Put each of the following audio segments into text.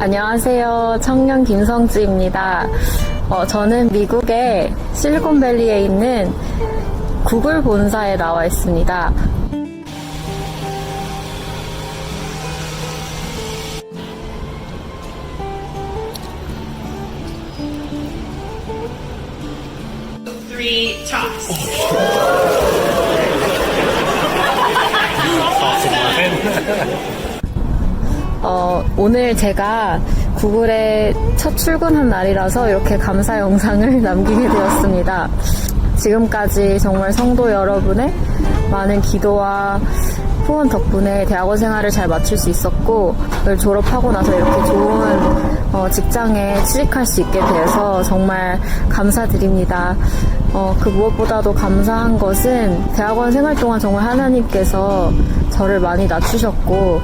안녕하세요. 청년 김성주입니다. 어, 저는 미국의 실리콘밸리에 있는 구글 본사에 나와 있습니다. three tops. 어, 오늘 제가 구글에 첫 출근한 날이라서 이렇게 감사 영상을 남기게 되었습니다. 지금까지 정말 성도 여러분의 많은 기도와 후원 덕분에 대학원 생활을 잘 마칠 수 있었고, 졸업하고 나서 이렇게 좋은 어, 직장에 취직할 수 있게 돼서 정말 감사드립니다. 어, 그 무엇보다도 감사한 것은 대학원 생활 동안 정말 하나님께서 저를 많이 낮추셨고,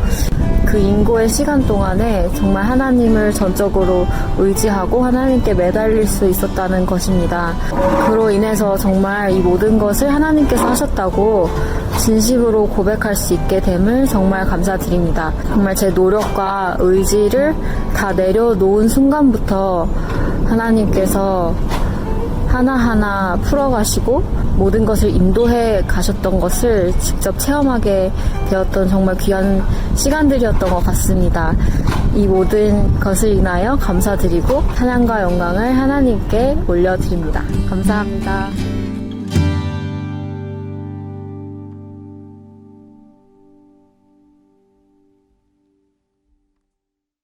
그 인고의 시간 동안에 정말 하나님을 전적으로 의지하고 하나님께 매달릴 수 있었다는 것입니다. 그로 인해서 정말 이 모든 것을 하나님께서 하셨다고 진심으로 고백할 수 있게 됨을 정말 감사드립니다. 정말 제 노력과 의지를 다 내려놓은 순간부터 하나님께서 하나하나 풀어가시고 모든 것을 인도해 가셨던 것을 직접 체험하게 되었던 정말 귀한 시간들이었던 것 같습니다. 이 모든 것을 인하여 감사드리고 찬양과 영광을 하나님께 올려드립니다. 감사합니다.